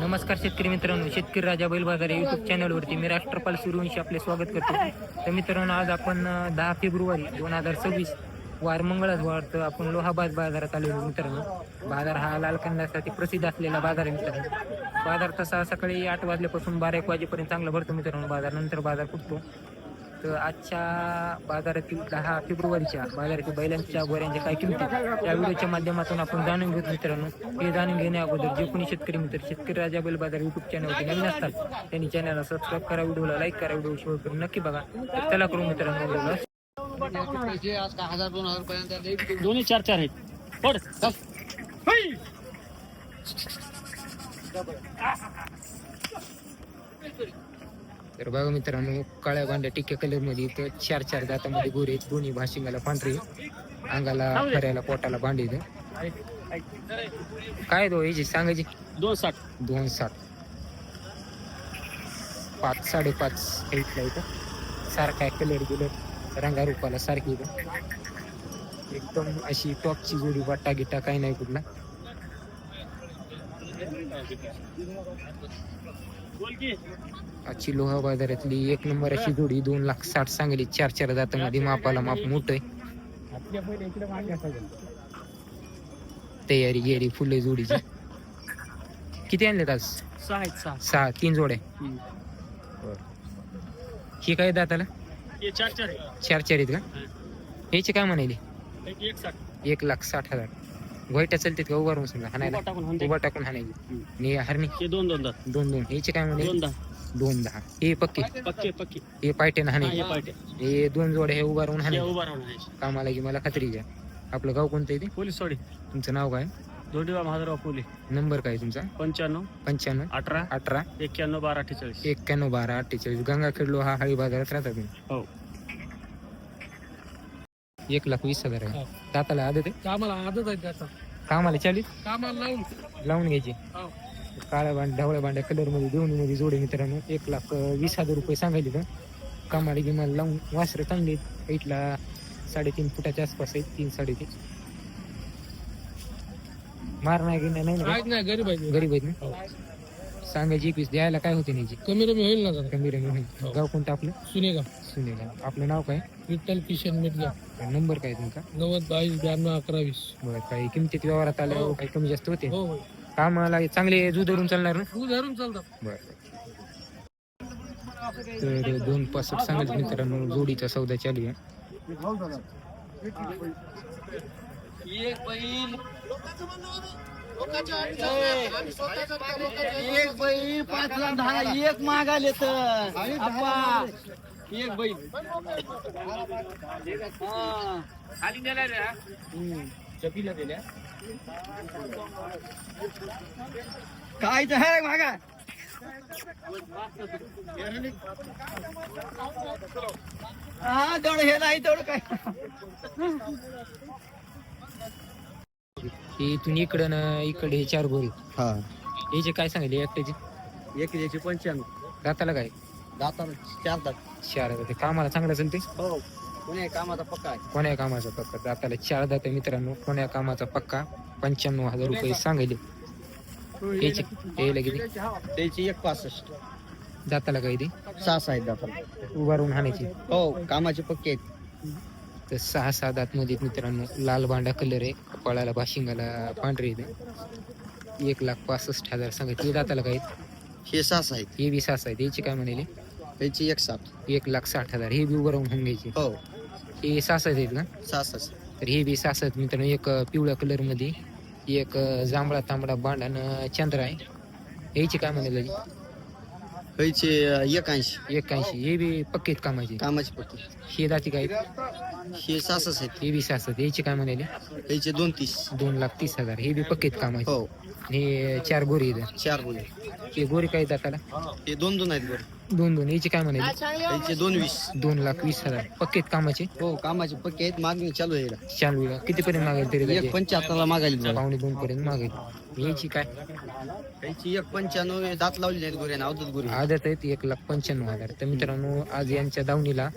नमस्कार शेतकरी मित्रांनो शेतकरी राजा बैल बाजार युट्यूब चॅनलवरती मी राष्ट्रपाल सूर्यवंशी आपले स्वागत करतो. तर मित्रांनो आज आपण दहा फेब्रुवारी दोन हजार सव्वीस वार मंगळच वाटतं आपण लोहाबाद बाजारात आलेलो मित्रांनो. बाजार हा लालखंदासाठी प्रसिद्ध असलेला बाजार आहे मित्रांनो. बाजार तसा सकाळी आठ वाजल्यापासून बारा एक वाजेपर्यंत चांगला भरतो मित्रांनो. बाजार नंतर बाजार फुटतो. तर आजच्या बाजारातील दहा फेब्रुवारीच्या बाजारातील बैलांच्या गोऱ्यांच्या काय किमती या व्हिडिओच्या माध्यमातून आपण जाणून घेतो मित्रांनो. हे जाणून घेण्या अगोदर जे कोणी शेतकरी मित्र शेतकरी राजा बैल बाजार युट्यूब चॅनलवरती नवीन असतात त्यांनी चॅनलला सबस्क्राईब करा व्हिडिओला लाईक करा व्हिडिओ शेअर करून नक्की बघा. तर चला करू मित्रांनो व्हिडिओला. आज का हजार दोन हजार पर्यंत दोन्ही चार चार आहेत. पड. तर बघा मित्रांनो काळ्या बांड्या टिक्या कलरमध्ये इथं चार चार दातामध्ये गोरे आहेत. दोन्ही भाशिंगाला पांढरे अंगाला फऱ्याला पोटाला भांडी काय दो याची सांगायची? दोन साठ. दोन साठ. पाच साडेपाच साईडला इथं. सारखा कलर बिलर रंगारूपाला सारखी इथं. एकदम अशी टॉपची जोडी वाटा गिटा काही नाही कुठला. आजची लोहा बाजारातली एक नंबर अशी जोडी दोन लाख साठ सांगली. चार चार दातामध्ये मापाला माप मोठं आहे. तयारी गेरी फुले जोडीची. किती आणलेत आज? सहा तीन जोड्या. ही काय दाताला? चार चार आहे चार चार आहेत का? याचे काय म्हणाले? एक लाख साठ हजार. गोयट्या चालतात का उभारून समजा हाणायला. उभा टाकून. उभा टाकून हाणायची. हम्म. आणि हरणी दोन दोन दात दोन दोन. याचे काय म्हणाले दोन दहा दोन दहा हे पक्के. पक्के पक्के. हे पायटेन हा, हे हे दोन जोड्या हे उभारून हे हाणे उभा राहून आहे कामाला की मला खात्री घ्या. आपलं गाव कोणतं आहे ते? पोलीस सोडी तुमचं नाव काय? दोंडीबा महादराव पोली नंबर काय तुमचा? पंच्याण्णव. पंच्याण्णव. अठरा. अठरा. एक्क्याण्णव बारा अठ्ठेचाळीस. एक्क्याण्णव बारा अठ्ठेचाळीस. गंगाखेडलो हा हळी बाजारात राहता तुम्ही? हो. एक लाख वीस हजार आहे. हो. दाताला आदत आहे? कामाला आदत आहे त्याचा. कामाला चालीस कामाला लावून. लावून घ्यायची. हो. काळ्या भांड ढवळ्या भांड्या कलरमध्ये दोन्ही मध्ये जोडे मित्रांनो. एक लाख अं, वीस हजार रुपये सांगायचे तर. कामाला गिमाला लावून वासरं चांगली आहेत. साडेतीन फुटाच्या आसपास आहेत तीन साडेतीन. मार नाही गिन्या नाही ना? नाही गरीब आहे गरीब आहेत ना? सांगायची एकवीस द्यायला काय होते न्यायची? कमी रमी होईल ना कमी रमी होईल. हो. गाव कोणतं आपलं? सुनेगा सुनेला आपलं नाव काय? विठ्ठल किशन मिटगा नंबर काय तुमचा? नव्वद बावीस ब्याण्णव अकरा वीस बरं काही किमतीत व्यवहारात आल्यावर हो. काही कमी जास्त होते? हो हो. कामाला चांगले जू धरून चालणार ना? तू धरून चालतात. बर. तर दोन पासष्ट सांगायचं मित्रांनो जोडीचा सौदा चालू आहे. एक बैल एक बैल पाच ला दहा एक मागाले तर. एक बैल हा. हम्म. काय तर मागा. हा तेवढं हे नाही तेवढं काय. हे इथून इकडं ना इकडे हे चार गोरी हा. याचे काय सांगितले एकट्याचे? एक याचे पंच्याण्णव. दाताला काय? जाताना चार दात. चार दाते. कामाला चांगलं चालते हो. पुणे कामाचा पक्का आहे? कोण्या कामाचा पक्का? दाताला चार दाते मित्रांनो. कोण्या कामाचा पक्का? पंच्याण्णव हजार रुपये सांगितले याचे यायला किती? त्याची एक पासष्ट. दाताला काय ते? सहा सहा आहेत दाताला. उभारून हाणायची. हो कामाचे पक्के आहेत. तर सहा सहा दात मध्ये मित्रांनो लाल बांडा कलर आहे. कपाळाला बाशिंगाला पांढरे आहे एक लाख पासष्ट हजार सांगितले दाताला काय हे सहा आहेत. हे बी सहा आहेत. याची काय म्हणाले? त्याची एक सात. एक लाख साठ हजार. हे बी उभं राहून होऊन घ्यायचे. हो. हे सहा आहेत सहा सहा तर हे बी सहा आहेत मित्रांनो. एक पिवळ्या कलरमध्ये एक जांभळा तांबडा बांड आणि चंद्र आहे. याची काय म्हणाले? त्याचे एक ऐंशी एक्याऐंशी हे बी पक्के आहेत कामाचे. कामाचे पक्के. हे दाती काय? हे सहा आहेत. हे बी आहेत याची काय म्हणाले? त्याचे दोन तीस. दोन लाख तीस हजार. हे बी पक्के आहेत कामाचे. हो. हे चार गोरी आहेत. चार बोले हे गोरी काय दाताला हे दोन दोन आहेत बरं दोन दोन. याची काय म्हणाले त्याचे दोन वीस. दोन लाख वीस हजार. पक्के आहेत कामाचे? हो कामाचे पक्के आहेत. मागणी चालू आहे याला. चालू आहे. कितीपर्यंत मागेल तरी एक त्याचे? पंच्याहत्तरला मागायला. पावणे दोन पर्यंत मागेल याची काय? त्याची एक पंच्याण्णव हे दात लावलेले आहेत गोऱ्याने अवधूत गोरी. आदत आहेत एक लाख पंच्याण्णव हजार. तर मित्रांनो आज यांच्या दावणीला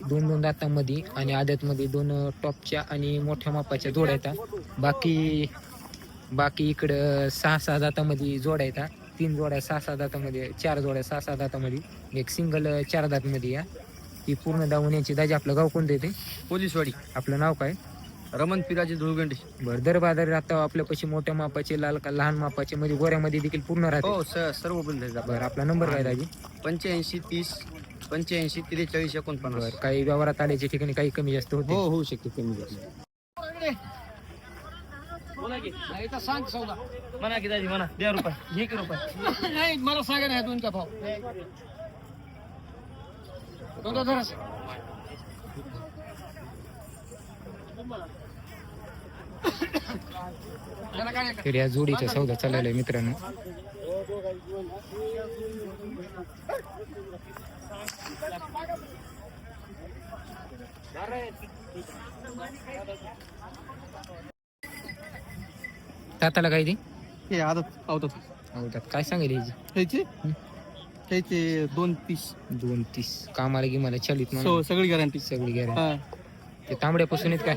दोन दोन दातांमध्ये आणि आदतमध्ये दोन टॉपच्या आणि मोठ्या मापाच्या जोड्या येतात बाकी बाकी इकडं सहा सहा दातामध्ये जोड्या येतात तीन जोड्या सहा सहा दातामध्ये चार जोड्या सहा सहा दातामध्ये. एक सिंगल चार दातमध्ये या ती पूर्ण दावून यांची दाजी आपलं गाव कोणतं येते पोलीसवाडी. आपलं नाव काय? रमण पिराजी धुळगंडी. बरं दर बाजार आता आपल्यापाशी मोठ्या मापाचे लाल का लहान मापाचे म्हणजे गोऱ्यामध्ये देखील पूर्ण राहते. हो स- सर्व बंद बरं आपला नंबर काय दाजी? पंच्याऐंशी तीस पंच्याऐंशी त्रेचाळीस एकोणपन्नास. बरं काही व्यवहारात आल्याच्या ठिकाणी काही कमी जास्त होते? हो होऊ शकते कमी जास्त. सांग सौदा. म्हणा की दादी म्हणा. द्या रुपये. की रुपये. नाही मला सांगा नाही दोनचा भाव. धरा तर या जोडीचा सौदा चाललेला आहे मित्रांनो. ताताला काय ती हे आदत आवतात आवडतात काय सांगेल याची ह्याचे? ह्याचे दोन तीस. दोन तीस. कामाला गी मला चालित सो सगळी गॅरंटी सगळी गॅरंटी हा. ते तांबड्यापासून आहेत काय?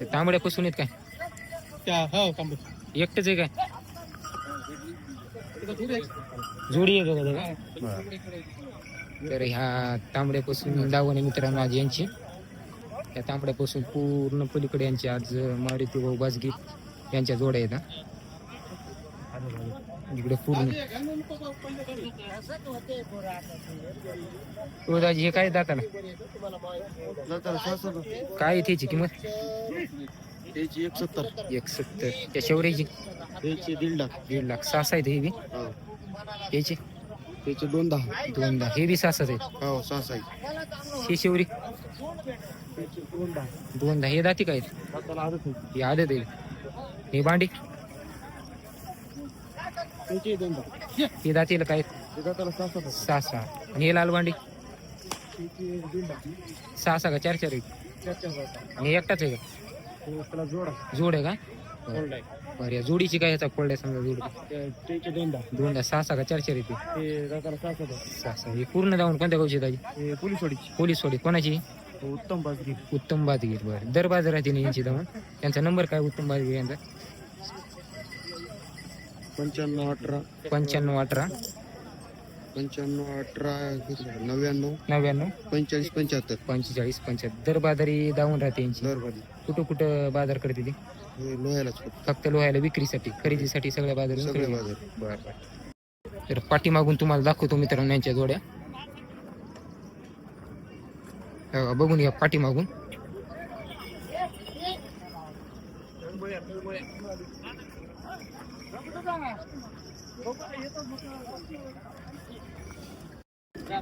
ते तांबड्यापासून आहेत काय? त्या हो एकटच आहे काय? जोडी आहे का तर ह्या तांबड्यापासून दावणे मित्रांनो आज यांची. या तांबड्यापासून पूर्ण पलीकडे यांची आज मारुती भाऊ बाजगी यांच्या जोड्या आहेत हा. इकडे पूर्ण. तुळजाजी हे काय दाताला काय आहे त्याची किंमत? त्याची एक सत्तर एक सत्तर त्या शेवऱ्याची? त्याची दीड लाख. दीड लाख. सहा आहेत हे बी? याचे त्याचे? दोन दहा. दोन दहा. हे बी सहा आहेत? हो सहा साई ही शेवरी? दोन दहा. हे दाती काय आहेत? ही आदत आहे. हे भांडी? त्याचे ही दातीला काय? सहा सहा आणि हे लाल भांडी? त्याची सहा सहा का चार चार आणि एकटाच आहे का? त्याला जोडा जोड आहे का? बरं या जोडीची काय ह्याचा फोल्ड आहे समजा जोड? त्याचे दोन दहा दोन दहा सहा सहा का चार चार येते सहा सहा हे पूर्ण जाऊन कोणत्या गावची दाजी हे पोलीसवाडीची पोलीस सोडी कोणाची? उत्तम बाजगी. उत्तम बाजगीर बरं दर बाजारात यांची जाऊन. त्यांचा नंबर काय? उत्तम बाजगीर यांचा? पंच्याण्णव अठरा. पंच्याण्णव अठरा. पंच्याण्णव अठरा नव्याण्णव. नव्याण्णव. पंचेचाळीस पंच्याहत्तर. पंचेचाळीस पंच्याहत्तर. दर बाजारी दावून राहते यांची. दरवाडी कुठं कुठं बाजार करते ती? हे लोह्यालाच फक्त. फक्त लोहायला विक्रीसाठी खरेदीसाठी सगळ्या बाजार सगळे बाजार. बरं बरं. तर पाठीमागून तुम्हाला दाखवतो मित्रांनो यांच्या जोड्या. हे बघा, बघून घ्या पाठीमागून.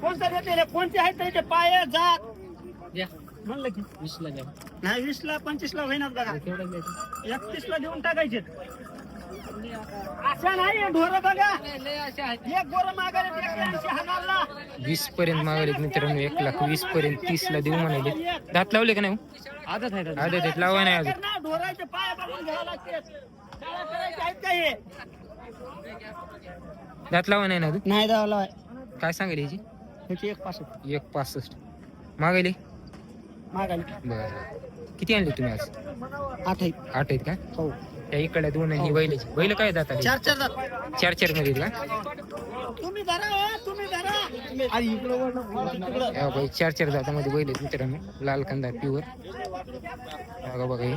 कोणता देते कोणते आहेत त्याचे पाय जात. म्हणलं की. वीसला द्या. नाही वीस ला पंचवीस ला होईनात बघा ला देऊन टाकायचे. अशा नाही ढोर बघा. एक गोर मागायला हजारला. वीस पर्यंत मागले मित्रांनो एक लाख वीस पर्यंत तीस ला देऊ म्हणाले. दात लावले का नाही हो? आदत आहे आदत आहेत लावा नाही अजून. ढोराचे पाय बघून घ्यावं लागते. शाळा करायचे आहेत का हे? दात लावा नाही ना अजून? नाही द्यावं काय सांगेल याची ह्याची एक पासष्ट. एक पासष्ट. मागेले मागायला. बरं. किती आणले तुम्ही आज? आठ आहेत. आठ आहेत का? हो. त्या इकडे दोन आणि बैलाची. बैल काय दात आले चार चार जात चार चारमध्ये आहेत का? तुम्ही धरा हो, तुम्ही धरा. अरे इकडं वळलं, तिकडं. या बाई चार चार जातामध्ये बैल आहेत मित्रांनो. लाल कंदा प्युअर बघा बघा हे.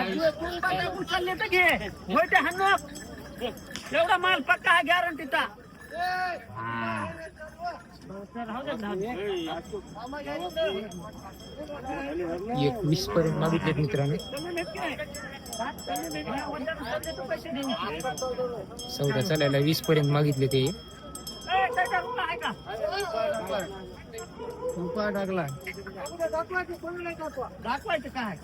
उचलले तर घे होय ते हाणू. एवढा माल पक्का हा गॅरंटीचा एक वीस पर्यंत मागितलेत मित्रांनो चौदा चालायला वीस पर्यंत मागितले ते रुपया टाकला दाखवायचं काय?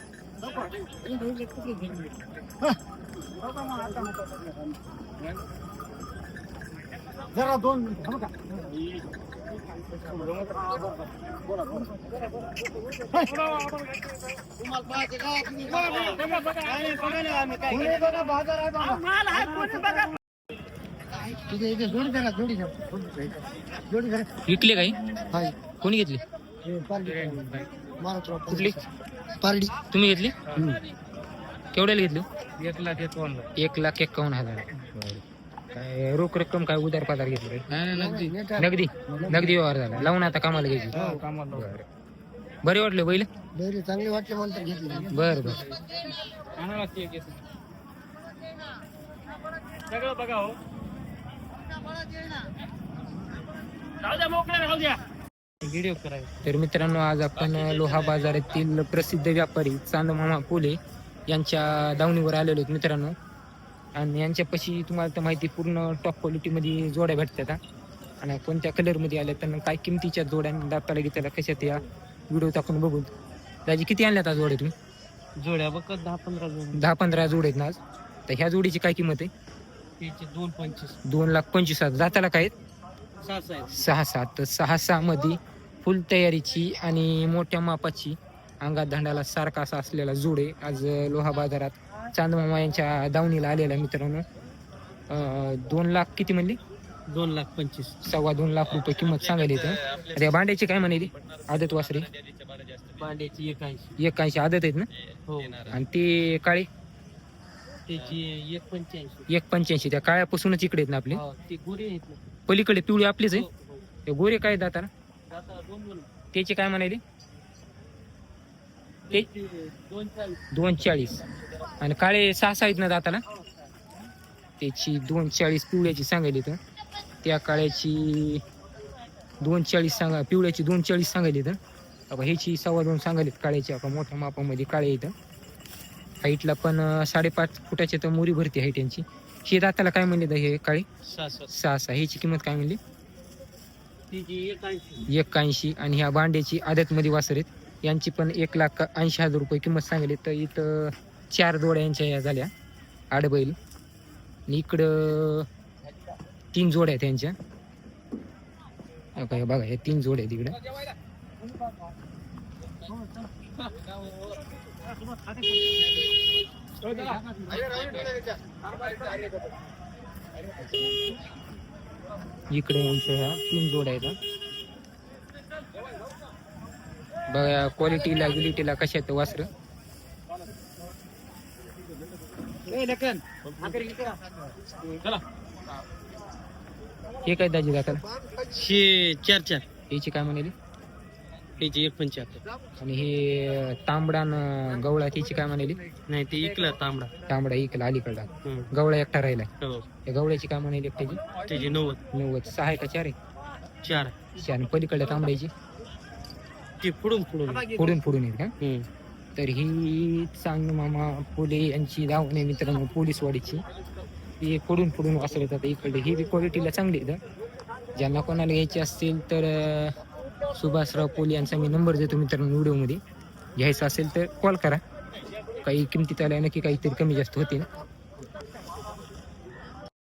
जरा दोन मिनिटं थांबा का? माल आहे कोणी बघा. इथे इथे जोडी करा जोडी करा जोडी करा विकले काही? हाय. कोणी घेतली? कुठली? पारडी. तुम्ही घेतली? केवढ्याला घेतली एक लाख एक एक लाख एक्कावन्न हजार. काय रोख रक्कम काय उदार पदार घेतली नगदी. नगदी. नगदी. व्यवहार झाला. लावून आता कामाला घ्यायची. बरं. बरे वाटले बैल? बैल चांगले वाटले म्हणून तर घेतली बर बर. सगळं बघा हो. राहू द्या मोकळ्या राहू द्या. व्हिडिओ करायचा. तर मित्रांनो आज आपण लोहा बाजारातील प्रसिद्ध व्यापारी चांदमामा पोले यांच्या दावणीवर आलेलो आहेत मित्रांनो. आणि यांच्यापाशी तुम्हाला तर माहिती पूर्ण टॉप क्वालिटीमध्ये जोड्या भेटतात. आणि कोणत्या कलरमध्ये आल्या त्यांना काय किमतीच्या जोड्या दाताला घेतल्या कशात या व्हिडिओ टाकून बघून दाजी किती आणल्यात आज जोड्या तुम्ही? जोड्या बघ दहा पंधरा जण दहा पंधरा जोड आहेत ना आज? तर ह्या जोडीची काय किंमत आहे? त्याचे दोन पंचवीस. दोन लाख पंचवीस हजार. दाताला काय आहेत? सहा साहेब सहा सात तर सहा सहा मध्ये फुल तयारीची आणि मोठ्या मापाची अंगात धांडाला सारखा असा असलेला जोड आज लोहा बाजारात चांदमामा यांच्या दावणीला आलेला मित्रांनो. दोन लाख किती म्हणली? दोन लाख पंचवीस. सव्वा दोन लाख रुपये किंमत सांगायला इथं त्या भांड्याची काय म्हणाली? आदत वासरे. पांड्याची एक ऐंशी एक ऐंशी आदत आहेत ना? हो. आणि ते काळे? त्याची एक पंच्याऐंशी. एक पंच्याऐंशी. त्या काळ्यापासूनच इकडे आहेत ना आपले? हो, ते गोरे आहेत पलीकडे पिवळी आपलीच आहे? हो, हो. ते गोरे काय दाताला त्याची काय म्हणाली? दोन चाळीस आणि काळे सहा सहा आहेत ना दाताला? त्याची दोन चाळीस पिवळ्याची सांगायली तर. त्या काळ्याची दोन चाळीस सांगा पिवळ्याची दोन चाळीस सांगायली तर. आता ह्याची सव्वा दोन सांगायलीत काळ्याची. आता मोठ्या मापामध्ये काळे इथं हाईटला पण साडेपाच फुटाची तर मोरी भरती हाईट यांची हे दाताला काय म्हणले तर हे काळे? सहा सहा. ह्याची किंमत काय म्हणली? त्याची एक ऐंशी एक ऐंशी आणि ह्या बांड्याची आदतमध्ये वासर आहेत. यांची पण एक लाख ऐंशी हजार रुपये किंमत सांगली. तर इथं चार जोड्या यांच्या या झाल्या. आडबैल. आणि इकडं तीन जोड्या आहेत त्यांच्या बघा हे बघा हे तीन जोड्या आहेत इकडं. इकडे यांच्या ह्या तीन जोड्या आहेत. बघा क्वालिटीला गिलिटीला कशा आहेत वासर. हे काय दाजी दाखल शे चार चार. याची काय म्हणाली? त्याची एक पंच्याहत्तर. आणि हे तांबडा न गवळा त्याची काय म्हणाली? नाही ते इकला तांबडा. तांबडा इकला अलीकडला हम्म. गवळा एकटा राहिला हो. या गवळ्याची काय म्हणाली एकट्याची त्याची? नव्वद. नव्वद. सहा आहे का चार आहे? चार चार. आणि पलीकडल्या तांबड्याची? ती पुढून पुढून फोडून फोडून येत का? हम्म. तर ही चांग मामा फुले यांची धावणे मित्रांनो पोलीसवाडीची ही फोडून फोडून वासर येतात इकडे. ही बी क्वालिटीला चांगली आहे इथं. ज्यांना कोणाला घ्यायची असतील तर अं, सुभाषराव पोल यांचा मी नंबर देतो मित्रांनो व्हिडिओमध्ये. घ्यायचं असेल तर कॉल करा. काही किमतीत आल्या नक्की काहीतरी कमी जास्त होतील.